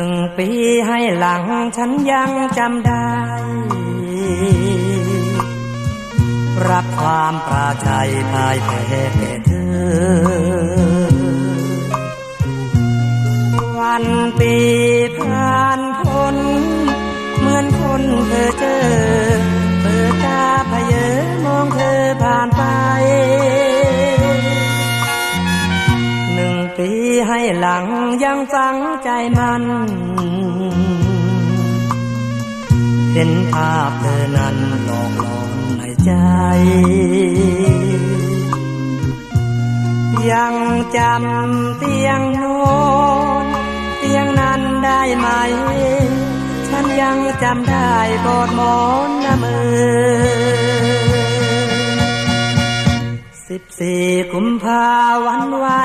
ึ่งปีให้หลังฉันยังจำได้ รับความปราชัยภายแพ้แก่เธอ วันปีผ่านพ้นเหมือนคนเคยเจอ ห้หลังยังฝังใจมันเห็นภาพเธอนั้นหลอกหลอนในใจ ยังจำเตียงนอนเตียงนั้นได้ไหม ฉันยังจำได้กอดหมอนละเมอสิบสี่กุมภาวันวา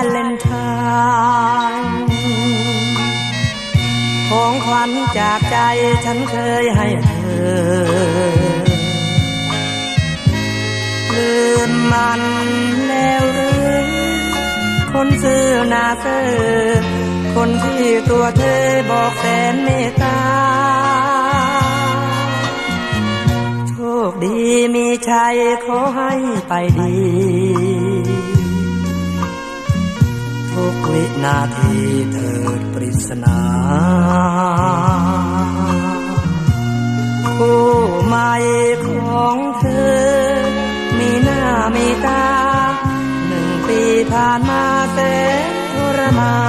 ของขวัญจากใจฉันเคยให้เธอ ลืมมันแล้วหรือคนซื่อหนาเซอคนที่ตัวเธอบอกแสนเมตตา โชคดีมีชัยขอให้ไปดีทุกวินาทีเถิด สนาผู้ใหม่ของเธอ มีหน้ามีตา หนึ่งปีผ่านมาแสนทรมาน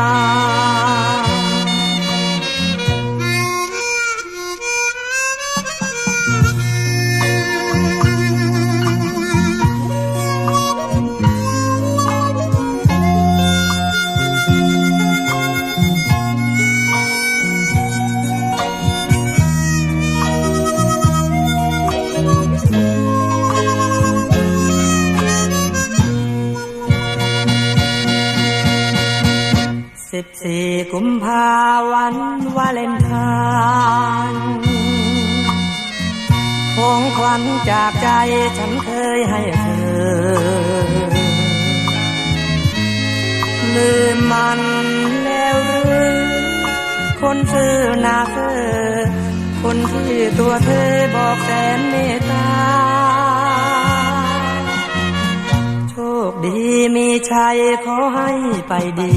สี่กุมภาวันวาเลนไทน์ของขวัญจากใจฉันเคยให้เธอ ลืมมันแล้วหรือคนซื่อนาเธอคนที่ตัวเธอบอกแสนเมตตา ดีมีชัยขอให้ไปดี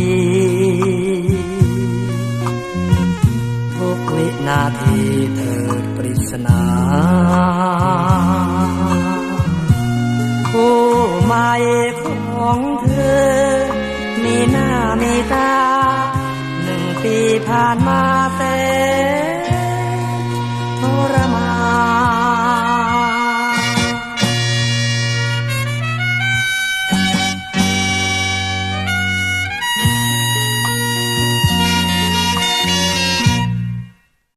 ทุกวินาทีเธอปริศนาผู้ใหม่ของเธอ มีหน้ามีตา หนึ่งปีผ่านมา